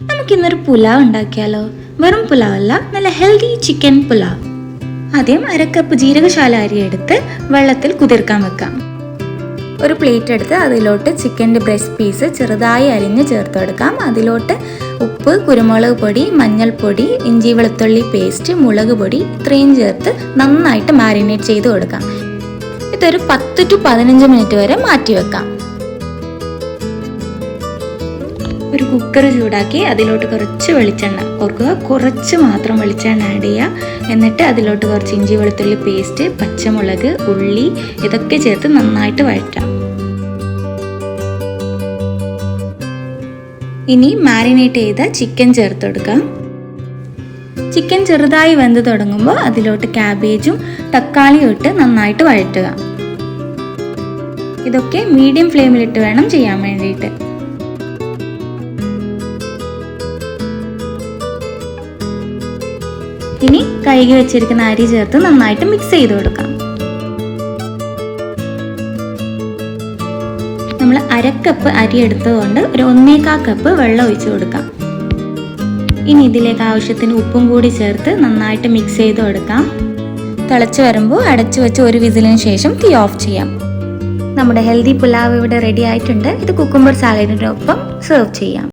നമുക്കിന്നൊരു പുലാവ് ഉണ്ടാക്കിയാലോ? വെറും പുലാവല്ല നല്ല ഹെൽത്തി ചിക്കൻ പുലാവ്. ആദ്യം അരക്കപ്പ് ജീരകശാല അരി എടുത്ത് വെള്ളത്തിൽ കുതിർക്കാൻ വെക്കാം. ഒരു പ്ലേറ്റ് എടുത്ത് അതിലോട്ട് ചിക്കന്റെ ബ്രസ്റ്റ് പീസ് ചെറുതായി അരിഞ്ഞ് ചേർത്ത് കൊടുക്കാം. അതിലോട്ട് ഉപ്പ് കുരുമുളക് പൊടി മഞ്ഞൾപ്പൊടി ഇഞ്ചി വെളുത്തുള്ളി പേസ്റ്റ് മുളക് പൊടി ഇത്രയും ചേർത്ത് നന്നായിട്ട് മാരിനേറ്റ് ചെയ്ത് കൊടുക്കാം. ഇതൊരു പത്ത് ടു പതിനഞ്ച് മിനിറ്റ് വരെ മാറ്റി വെക്കാം. ഒരു കുക്കർ ചൂടാക്കി അതിലോട്ട് കുറച്ച് വെളിച്ചെണ്ണ. ഓർക്കുക കുറച്ച് മാത്രം വെളിച്ചെണ്ണ ആഡ് ചെയ്യുക. എന്നിട്ട് അതിലോട്ട് കുറച്ച് ഇഞ്ചി വെളുത്തുള്ളി പേസ്റ്റ് പച്ചമുളക് ഉള്ളി ഇതൊക്കെ ചേർത്ത് നന്നായിട്ട് വഴറ്റാം. ഇനി മാരിനേറ്റ് ചെയ്ത ചിക്കൻ ചേർത്ത് കൊടുക്കാം. ചിക്കൻ ചെറുതായി വെന്ത് തുടങ്ങുമ്പോൾ അതിലോട്ട് ക്യാബേജും തക്കാളിയും ഇട്ട് നന്നായിട്ട് വഴറ്റുക. ഇതൊക്കെ മീഡിയം ഫ്ലെയിമിലിട്ട് വേണം ചെയ്യാൻ വേണ്ടിയിട്ട്. ഇനി കഴുകി വെച്ചിരിക്കുന്ന അരി ചേർത്ത് നന്നായിട്ട് മിക്സ് ചെയ്ത് കൊടുക്കാം. നമ്മൾ അരക്കപ്പ് അരി എടുത്തതുകൊണ്ട് ഒരു ഒന്നേകാ കപ്പ് വെള്ളം ഒഴിച്ചു കൊടുക്കാം. ഇനി ഇതിലേക്ക് ആവശ്യത്തിന് ഉപ്പും കൂടി ചേർത്ത് നന്നായിട്ട് മിക്സ് ചെയ്ത് കൊടുക്കാം. തിളച്ച് വരുമ്പോൾ അടച്ചു വെച്ച് ഒരു വിസിലിന് ശേഷം തീ ഓഫ് ചെയ്യാം. നമ്മുടെ ഹെൽത്തി പുലാവ് ഇവിടെ റെഡി ആയിട്ടുണ്ട്. ഇത് കുക്കുംബർ സാലഡിന്റെ ഒപ്പം സെർവ് ചെയ്യാം.